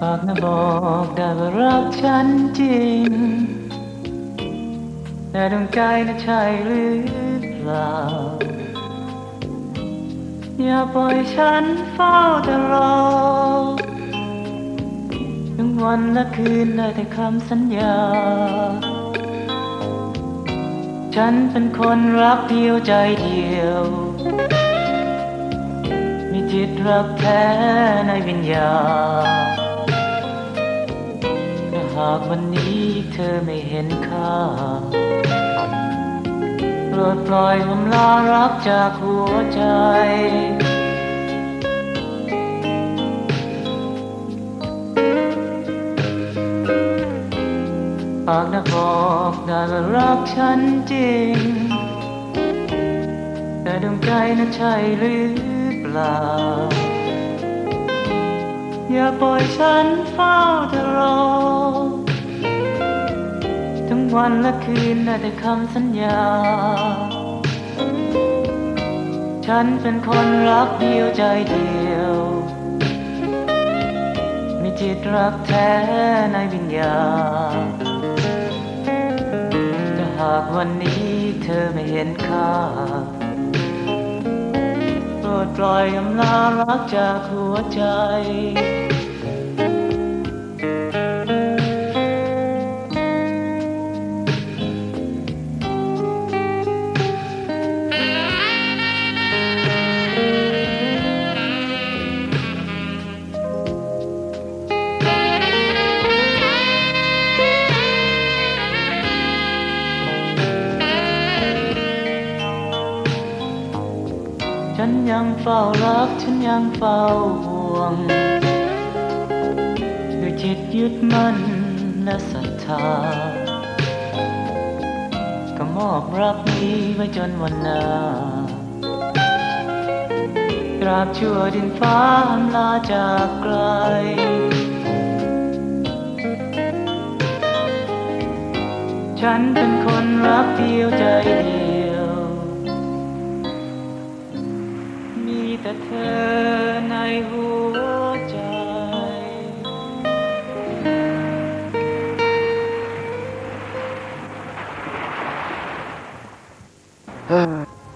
ฝากนะบอกได้ว่ารักฉันจริง แต่ดวงใจนะใช่หรือเปล่า อย่าปล่อยฉันเฝ้าแต่รอทั้งวันและคืนได้แต่คำสัญญา ฉันเป็นคนรักเดียวใจเดียว มีจิตรักแท้ในวิญญาณาหากวันนี้เธอไม่เห็นค่าโปรดปล่อยผมลารักจากหัวใจ ปากนะบอกได้ว่ารักฉันจริง แต่ดวงใจนั้นใช่หรือเปล่า อย่าปล่อยฉันเฝ้าแต่รอ วันและคืนได้แต่คำสัญญา ฉันเป็นคนรักเดียวใจเดียว มีจิตรักแท้ในวิญญาณถ้าหากวันนี้เธอไม่เห็นค่าโปรดปล่อยอำลารักจากหัวใจ ฉันยังเฝ้ารัก ฉันยังเฝ้าห่วงด้วยจิตยึดมั่นและศรัทธา ก็มอบรักนี้ไว้จนวันหน้าตราบชั่วดินฟ้าอำลาจากไกลฉันเป็นคนรักเดียวใจเดียว